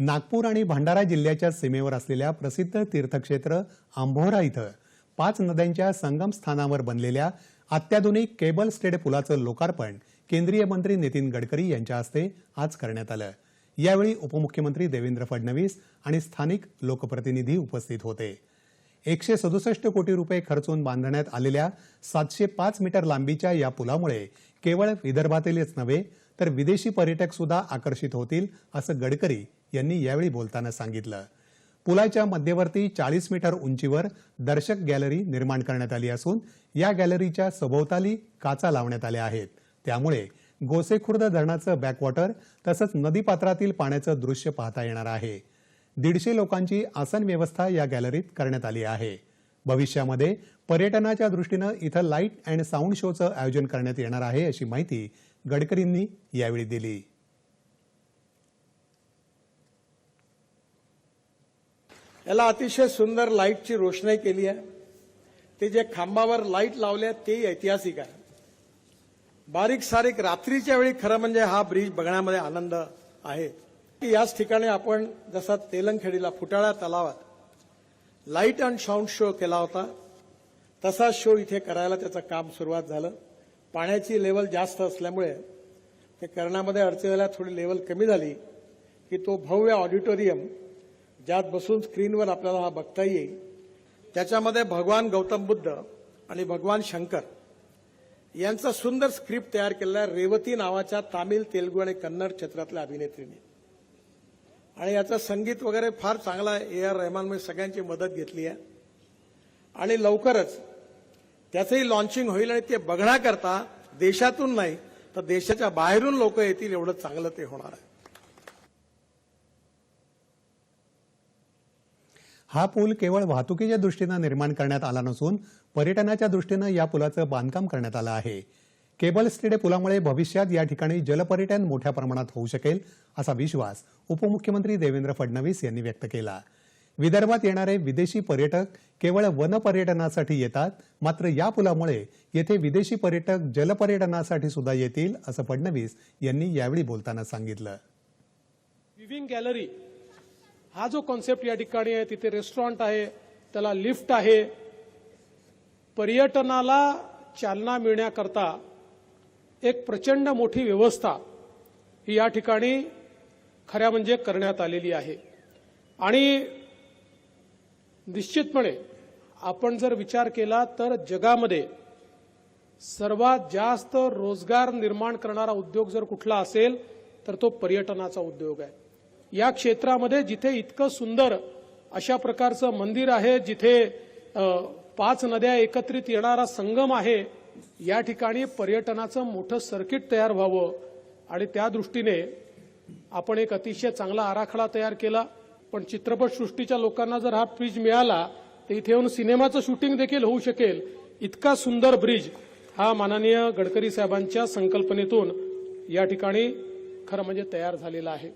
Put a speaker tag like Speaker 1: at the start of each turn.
Speaker 1: नागपूर आणि भंडारा जिल्ह्याच्या सीमेवर असलेल्या प्रसिद्ध तीर्थक्षेत्र आंभोरा इथं पाच नद्यांच्या संगम स्थानावर बनलेल्या अत्याधुनिक केबल स्टेड पुलाचं लोकार्पण केंद्रीय मंत्री नितीन गडकरी यांच्या हस्ते आज करण्यात आलं. यावेळी उपमुख्यमंत्री देवेंद्र फडणवीस आणि स्थानिक लोकप्रतिनिधी उपस्थित होते. एकशे सदुसष्ट कोटी रुपये खर्चून बांधण्यात आलेल्या सातशे पाच मीटर लांबीच्या या पुलामुळे केवळ विदर्भातीलच नव्हे तर विदेशी पर्यटक सुद्धा आकर्षित होतील असं गडकरी यांनी यावेळी बोलताना सांगितलं. पुलाच्या मध्यवर्ती चाळीस मीटर उंचीवर दर्शक गॅलरी निर्माण करण्यात आली असून या गॅलरीच्या सभोवताली काचा लावण्यात आल्या आहेत. त्यामुळे गोसेखुर्द धरणाचं बॅकवॉटर तसंच नदीपात्रातील पाण्याचं दृश्य पाहता येणार आहे. दीडशे लोकांची आसन व्यवस्था या गॅलरीत करण्यात आली आहे. भविष्यामध्ये पर्यटनाच्या दृष्टीनं इथं लाइट अँड साऊंड शोचं आयोजन करण्यात येणार आहे अशी माहिती गडकरींनी यावेळी दिली.
Speaker 2: याला अतिशय सुंदर लाईटची रोषणाई केली आहे. ते जे खांबावर लाइट लावले आहेत तेही ऐतिहासिक आहे. बारीक सारीक रात्रीच्या वेळी खरं म्हणजे हा ब्रिज बघण्यामध्ये आनंद आहे. याच ठिकाणी आपण जसा तेलंगखेडीला फुटाळा तलावात लाइट अँड साऊंड शो केला होता तसा शो इथे करायला त्याचं काम सुरुवात झालं. पाण्याची लेवल जास्त असल्यामुळे ते करण्यामध्ये अडचणीला थोडी लेवल कमी झाली की तो भव्य ऑडिटोरियम ज्यात बसून स्क्रीनवर आपल्याला हा बघता येईल. त्याच्यामध्ये भगवान गौतम बुद्ध आणि भगवान शंकर यांचा सुंदर स्क्रिप्ट तयार केलेला रेवती नावाच्या तामिळ तेलुगू आणि कन्नड क्षेत्रातल्या अभिनेत्रीने. आणि याचं संगीत वगैरे फार चांगला आहे. ए आर रहमानमुळे म्हणजे सगळ्यांची मदत घेतली आहे. आणि लवकरच त्याचंही लॉन्चिंग होईल आणि ते बघण्याकरता देशातून नाही तर देशाच्या बाहेरून लोक येतील एवढं चांगलं ते होणार आहे.
Speaker 1: हा पूल केवळ वाहतुकीच्या दृष्टीनं निर्माण करण्यात आला नसून पर्यटनाच्या दृष्टीनं या पुलाचं बांधकाम करण्यात आलं आहे. केबल स्टेडे पुलामुळे भविष्यात या ठिकाणी जलपर्यटन मोठ्या प्रमाणात होऊ शकेल असा विश्वास उपमुख्यमंत्री देवेंद्र फडणवीस यांनी व्यक्त केला. विदर्भात येणारे विदेशी पर्यटक केवळ वनपर्यटनासाठी येतात मात्र या पुलामुळे येथे विदेशी पर्यटक जलपर्यटनासाठी सुद्धा येतील असं फडणवीस यांनी यावेळी बोलताना सांगितलं.
Speaker 3: विविंग गॅलरी हा जो कॉन्सेप्ट या ठिकाणी आहे तिथे रेस्टॉरंट आहे त्याला लिफ्ट आहे. पर्यटनाला चालना मिळण्याकरता एक प्रचंड मोठी व्यवस्था ही या ठिकाणी खऱ्या म्हणजे करण्यात आलेली आहे. आणि निश्चितपणे आपण जर विचार केला तर जगामध्ये सर्वात जास्त रोजगार निर्माण करणारा उद्योग जर कुठला असेल तर तो पर्यटनाचा उद्योग आहे. या क्षेत्रामध्ये जिथे इतकं सुंदर अशा प्रकारचं मंदिर आहे जिथे पाच नद्या एकत्रित येणारा संगम आहे या ठिकाणी पर्यटनाचं मोठं सर्किट तयार व्हावं. आणि त्या दृष्टीने आपण एक अतिशय चांगला आराखडा तयार केला. पण चित्रपटसृष्टीच्या लोकांना जर हा ब्रिज मिळाला तर इथे येऊन सिनेमाचं शूटिंग देखील होऊ शकेल. इतका सुंदर ब्रिज हा माननीय गडकरी साहेबांच्या संकल्पनेतून या ठिकाणी खरं म्हणजे तयार झालेला आहे.